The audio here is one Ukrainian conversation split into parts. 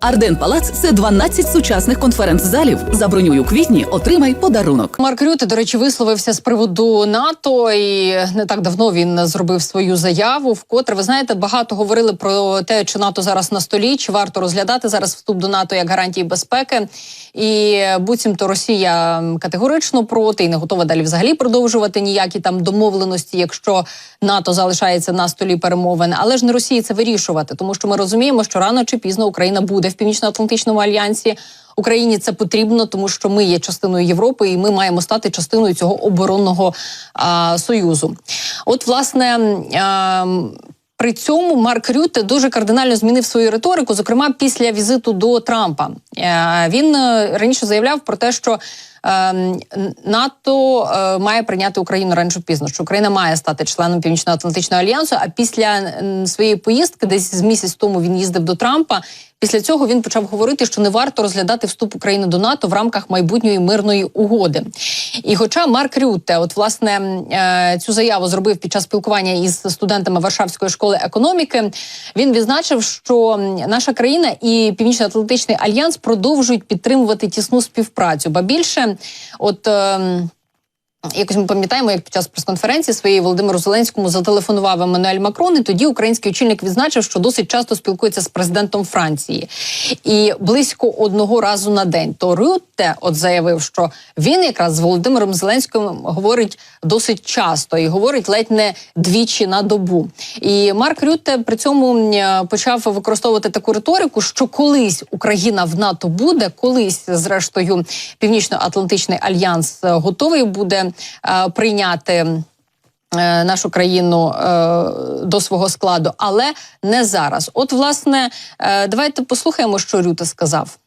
Арден Палац це 12 сучасних конференц-залів. Забронюй у квітні, отримай подарунок. Марк Рюте, до речі, висловився з приводу НАТО, і не так давно він зробив свою заяву. Вкотре ви знаєте, багато говорили про те, чи НАТО зараз на столі, чи варто розглядати зараз вступ до НАТО як гарантії безпеки. І буцімто Росія категорично проти і не готова далі взагалі продовжувати ніякі там домовленості, якщо НАТО залишається на столі перемовин. Але ж не Росії це вирішувати, тому що ми розуміємо, що рано чи пізно Україна буде в північно-атлантичному альянсі. Україні це потрібно, тому що ми є частиною Європи, і ми маємо стати частиною цього оборонного а, союзу. От, власне. А, при цьому Марк Рюте дуже кардинально змінив свою риторику, зокрема після візиту до Трампа. Е, Він е, раніше заявляв про те, що е, НАТО має прийняти Україну раніше пізно, що Україна має стати членом Північно-Атлантичного альянсу. А після своєї поїздки, десь з місяць тому він їздив до Трампа. Після цього він почав говорити, що не варто розглядати вступ України до НАТО в рамках майбутньої мирної угоди. І, хоча Марк Рютте, от власне е, цю заяву зробив під час спілкування із студентами Варшавської школи економіки, він відзначив, що наша країна і Північно-Атлантичний альянс продовжують підтримувати тісну співпрацю. Ба більше, от. Якось ми пам'ятаємо, як під час прес-конференції своєї Володимиру Зеленському зателефонував Еммануель Макрон, і тоді український очільник відзначив, що досить часто спілкується з президентом Франції, і близько одного разу на день. То Рютте от заявив, що він якраз з Володимиром Зеленським говорить досить часто і говорить ледь не двічі на добу. І Марк Рютте при цьому е, почав використовувати таку риторику, що колись Україна в НАТО буде, колись, зрештою, Північно-Атлантичний альянс е, готовий буде е, прийняти. е, Нашу країну е, до свого складу, але не зараз. От, власне, е, давайте послухаємо, що Рюте сказав.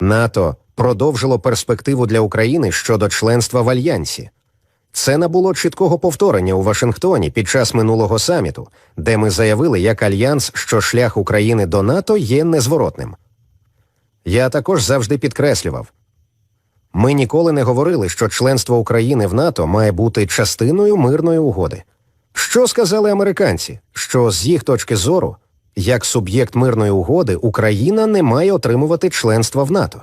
НАТО продовжило перспективу для України щодо членства в альянсі. Це набуло чіткого повторення у Вашингтоні під час минулого саміту, де ми заявили як альянс, що шлях України до НАТО є незворотним. Я також завжди підкреслював. Ми ніколи не говорили, що членство України в НАТО має бути частиною мирної угоди. Що сказали американці? Що з їх точки зору, як суб'єкт мирної угоди, Україна не має отримувати членства в НАТО.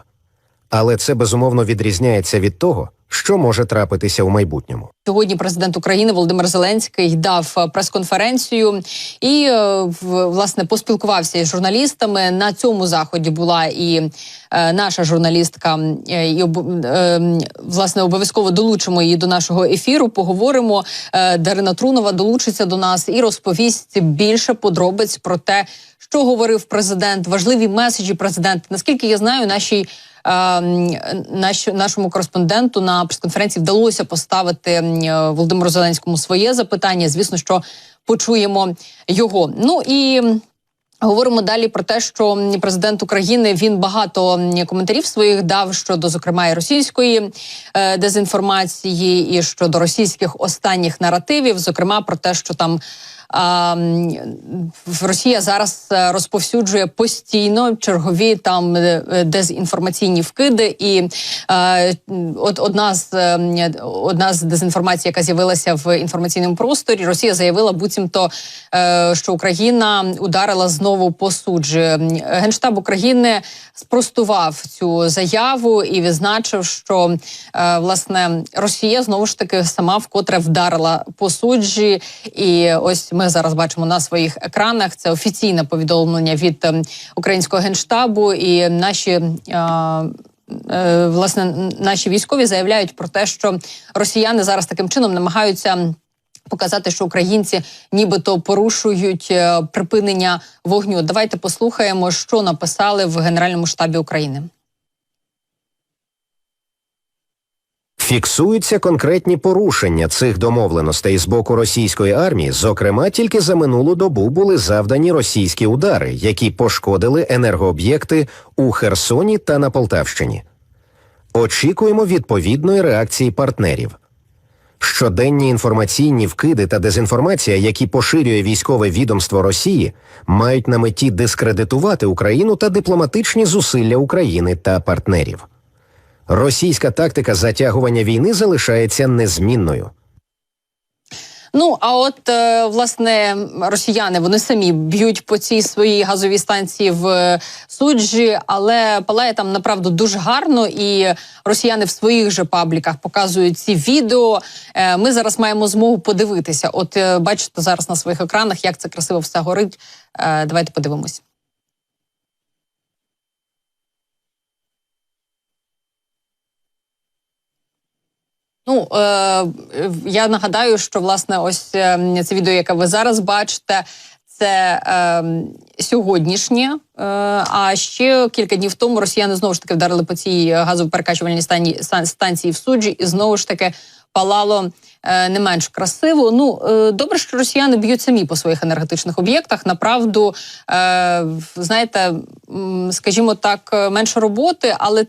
Але це безумовно відрізняється від того, що може трапитися у майбутньому. Сьогодні президент України Володимир Зеленський дав е, прес-конференцію і е, власне поспілкувався із журналістами. На цьому заході була і е, наша журналістка, і власне обов'язково долучимо її до нашого ефіру. Поговоримо. Дарина Трунова долучиться до нас і розповість більше подробиць про те, що говорив президент, важливі меседжі президента. Наскільки я знаю, нашій наш, нашому кореспонденту на прес-конференції вдалося поставити е, Володимиру Зеленському своє запитання. Звісно, що почуємо його. Ну і. Говоримо далі про те, що президент України він багато коментарів своїх дав щодо, зокрема, і російської е, дезінформації, і щодо російських останніх наративів, зокрема про те, що там Росія зараз е, розповсюджує постійно чергові там е, е, дезінформаційні вкиди. І от одна з е, одна з дезінформацій, яка з'явилася в інформаційному просторі, Росія заявила, буцімто, що Україна ударила знову по суджі. Генштаб України спростував цю заяву і відзначив, що власне Росія знову ж таки сама вкотре вдарила по суджі. І ось ми зараз бачимо на своїх екранах. Це офіційне повідомлення від е, українського генштабу, і наші. е, е, Власне, наші військові заявляють про те, що росіяни зараз таким чином намагаються показати, що українці нібито порушують е, припинення вогню. Давайте послухаємо, що написали в Генеральному штабі України. Фіксуються конкретні порушення цих домовленостей з боку російської армії. Зокрема, тільки за минулу добу були завдані російські удари, які пошкодили енергооб'єкти у Херсоні та на Полтавщині. Очікуємо відповідної реакції партнерів. Щоденні інформаційні вкиди та дезінформація, які поширює військове відомство Росії, мають на меті дискредитувати Україну та дипломатичні зусилля України та партнерів. Російська тактика затягування війни залишається незмінною. Ну а от е, власне росіяни вони самі б'ють по цій своїй газовій станції в е, суджі, але палає там направду дуже гарно, і росіяни в своїх же пабліках показують ці відео. Е, Ми зараз маємо змогу подивитися. От бачите зараз на своїх екранах, як це красиво все горить. Давайте подивимось. Ну е, я нагадаю, що власне ось е, це відео, яке ви зараз бачите, це е, сьогоднішнє. Е, а ще кілька днів тому росіяни знову ж таки вдарили по цій газоперекачувальній стані, станції в суджі, і знову ж таки палало е, не менш красиво. Ну е, добре, що росіяни б'ють самі по своїх енергетичних об'єктах. Направду, е, знаєте, скажімо так, менше роботи, але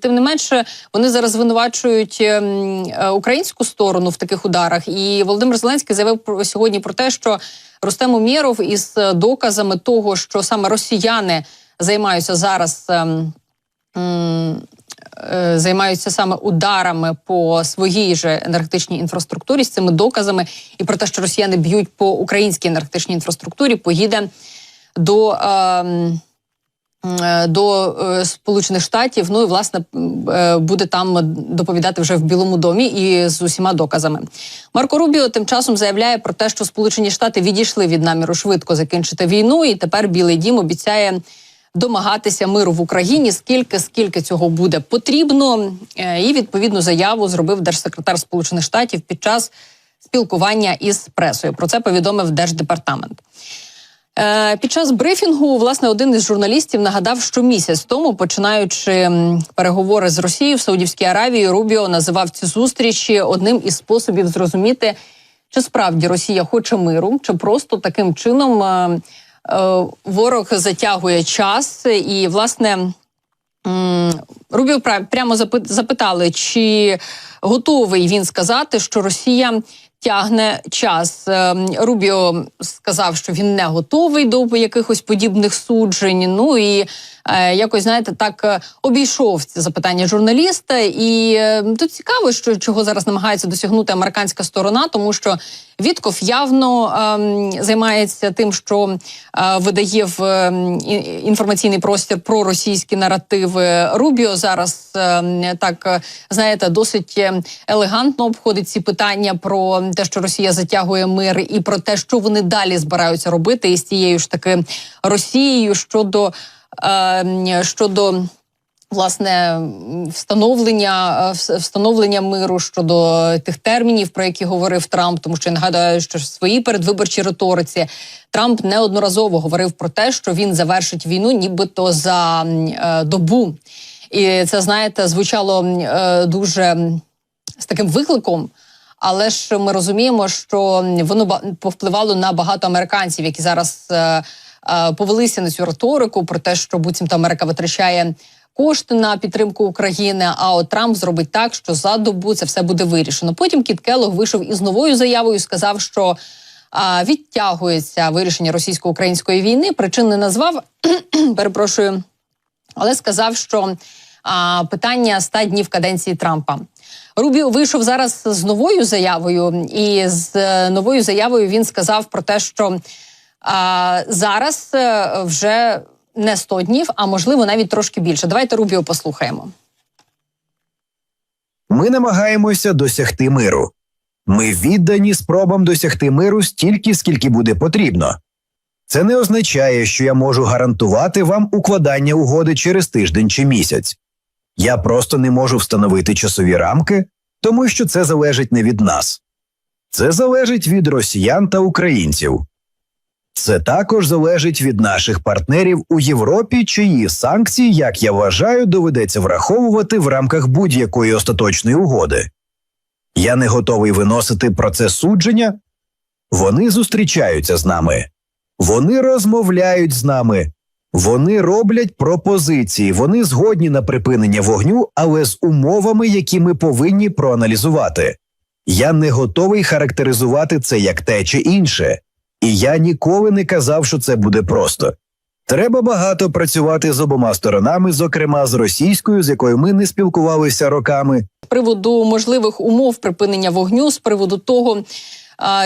тим не менше вони зараз звинувачують ем, українську сторону в таких ударах. І Володимир Зеленський заявив про сьогодні про те, що Рустем Умєров із доказами того, що саме росіяни займаються зараз. ем, м, Займаються саме ударами по своїй же енергетичній інфраструктурі з цими доказами, і про те, що росіяни б'ють по українській енергетичній інфраструктурі, поїде до, ем, е, до е, Сполучених Штатів. Ну і власне е, буде там доповідати вже в Білому домі і з усіма доказами. Марко Рубіо тим часом заявляє про те, що Сполучені Штати відійшли від наміру швидко закінчити війну, і тепер Білий Дім обіцяє домагатися миру в Україні, скільки скільки цього буде потрібно. Е, І відповідну заяву зробив держсекретар Сполучених Штатів під час спілкування із пресою. Про це повідомив держдепартамент. Е, Під час брифінгу, власне, один із журналістів нагадав, що місяць тому, починаючи переговори з Росією в Саудівській Аравії, Рубіо називав ці зустрічі одним із способів зрозуміти, чи справді Росія хоче миру, чи просто таким чином е, е, ворог затягує час і, власне. Рубів прямо запитали, чи готовий він сказати, що Росія тягне час. Ем, Рубіо сказав, що він не готовий до якихось подібних суджень. Ну і е, якось знаєте, так е, обійшов це запитання журналіста. І е, тут цікаво, що чого зараз намагається досягнути американська сторона, тому що Вітков явно ем, займається тим, що е, видає в ем, і- інформаційний простір про російські наративи. Рубіо зараз ем, так е, знаєте, досить е, елегантно обходить ці питання про те, що Росія затягує мир, і про те, що вони далі збираються робити із тією ж таки Росією щодо, е, щодо власне встановлення е, встановлення миру щодо тих термінів, про які говорив Трамп, тому що я нагадаю, що в своїй передвиборчій риториці Трамп неодноразово говорив про те, що він завершить війну, нібито за е, добу. І це знаєте, звучало е, дуже з таким викликом. Але ж ми розуміємо, що воно повпливало на багато американців, які зараз е, е, повелися на цю риторику про те, що буцімто Америка витрачає кошти на підтримку України. А от Трамп зробить так, що за добу це все буде вирішено. Потім Кіт Келлог вийшов із новою заявою, сказав, що а, відтягується вирішення російсько-української війни. Причин не назвав. Перепрошую але сказав, що а, питання ста днів каденції Трампа. Рубіо вийшов зараз з новою заявою, і з е, новою заявою він сказав про те, що а, зараз е, вже не 100 днів, а можливо навіть трошки більше. Давайте Рубіо послухаємо. Ми намагаємося досягти миру. Ми віддані спробам досягти миру стільки, скільки буде потрібно. Це не означає, що я можу гарантувати вам укладання угоди через тиждень чи місяць. Я просто не можу встановити часові рамки, тому що це залежить не від нас. Це залежить від росіян та українців. Це також залежить від наших партнерів у Європі, чиї санкції, як я вважаю, доведеться враховувати в рамках будь-якої остаточної угоди. Я не готовий виносити процес судження. Вони зустрічаються з нами, вони розмовляють з нами, вони роблять пропозиції, вони згодні на припинення вогню, але з умовами, які ми повинні проаналізувати. Я не готовий характеризувати це як те чи інше. І я ніколи не казав, що це буде просто. Треба багато працювати з обома сторонами, зокрема з російською, з якою ми не спілкувалися роками. з приводу можливих умов припинення вогню, з приводу того,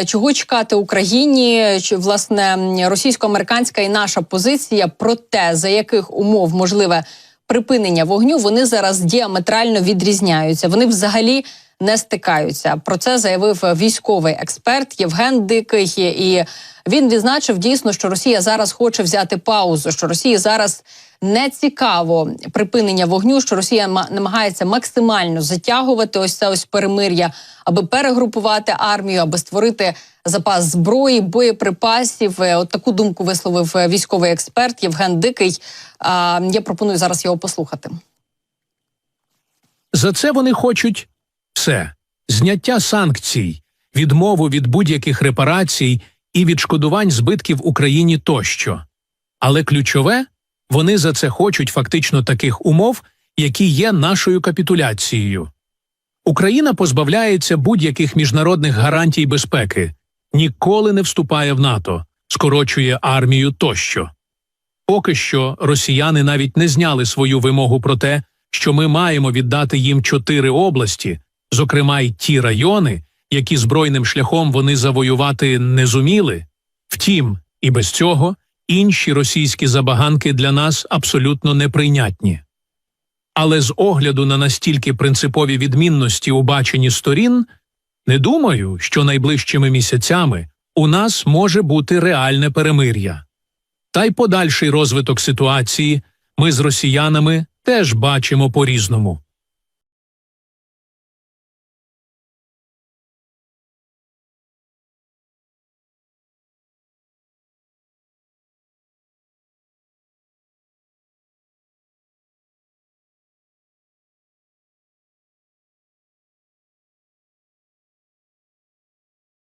Чого чекати Україні? Чи власне російсько-американська і наша позиція про те, за яких умов можливе припинення вогню, вони зараз діаметрально відрізняються. Вони взагалі не стикаються. Про це заявив військовий експерт Євген Дикий. І він відзначив дійсно, що Росія зараз хоче взяти паузу, що Росії зараз не цікаво припинення вогню, що Росія ма- намагається максимально затягувати ось це ось перемир'я, аби перегрупувати армію, аби створити запас зброї, боєприпасів. Е, От таку думку висловив е, військовий експерт Євген Дикий. Я пропоную зараз його послухати. За це вони хочуть все зняття санкцій, відмову від будь-яких репарацій і відшкодувань збитків Україні тощо. Але ключове вони за це хочуть фактично таких умов, які є нашою капітуляцією. Україна позбавляється будь-яких міжнародних гарантій безпеки, ніколи не вступає в НАТО, скорочує армію тощо. Поки що росіяни навіть не зняли свою вимогу про те, що ми маємо віддати їм чотири області, зокрема й ті райони, які збройним шляхом вони завоювати не зуміли. Втім, і без цього інші російські забаганки для нас абсолютно неприйнятні. Але з огляду на настільки принципові відмінності у баченні сторін, не думаю, що найближчими місяцями у нас може бути реальне перемир'я. Та й подальший розвиток ситуації ми з росіянами теж бачимо по-різному.